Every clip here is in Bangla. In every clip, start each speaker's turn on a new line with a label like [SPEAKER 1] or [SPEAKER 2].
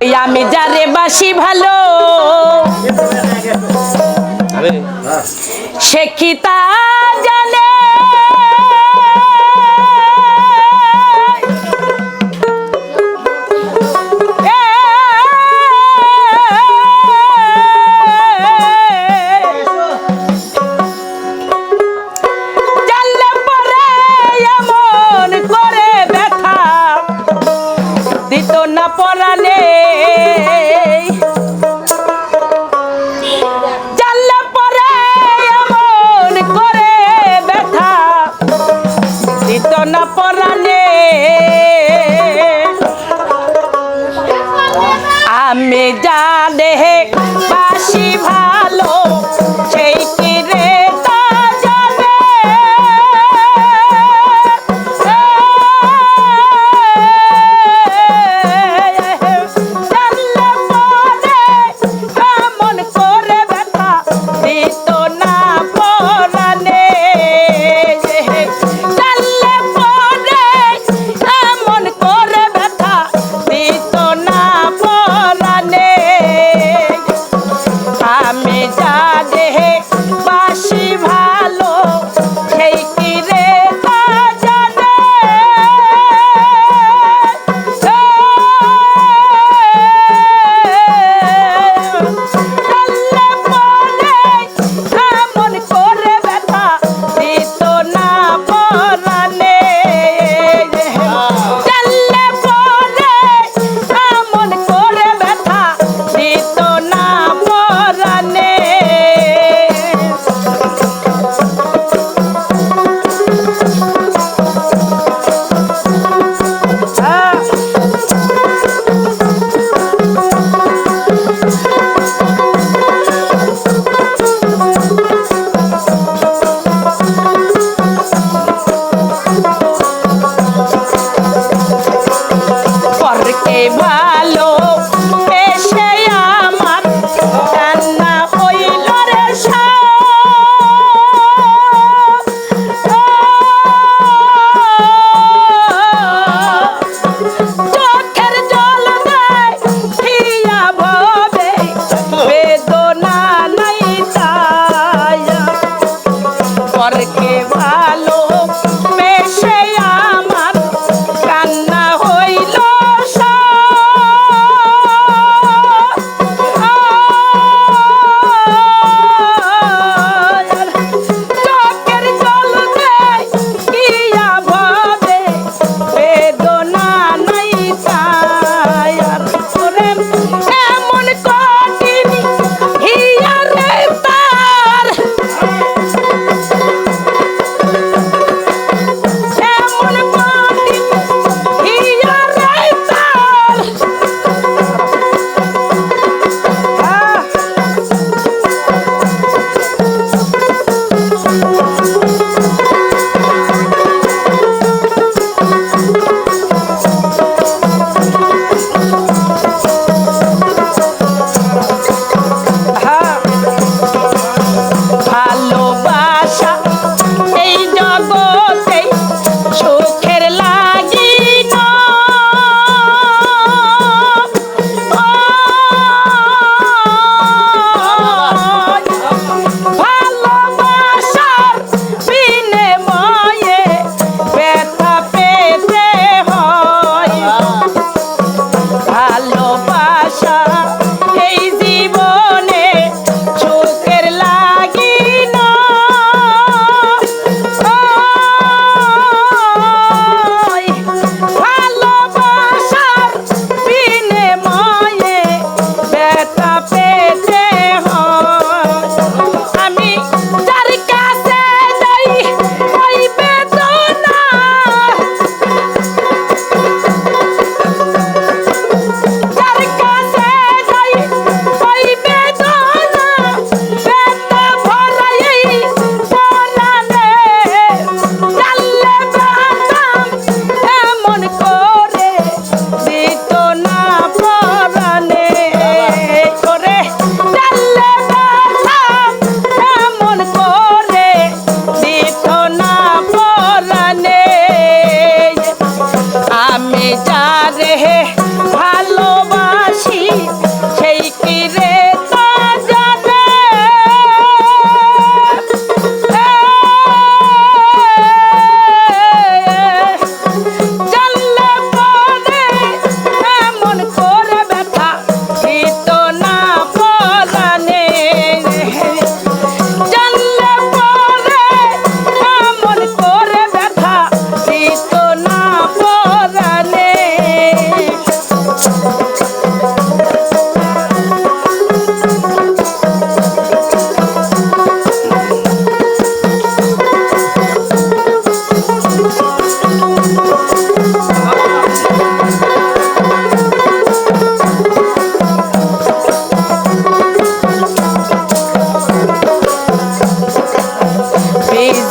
[SPEAKER 1] আমি যারে বাসি ভালো সে কি তা জানে? না পরানে না পরানে আমি জানে বাসি ভালো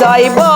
[SPEAKER 1] vai.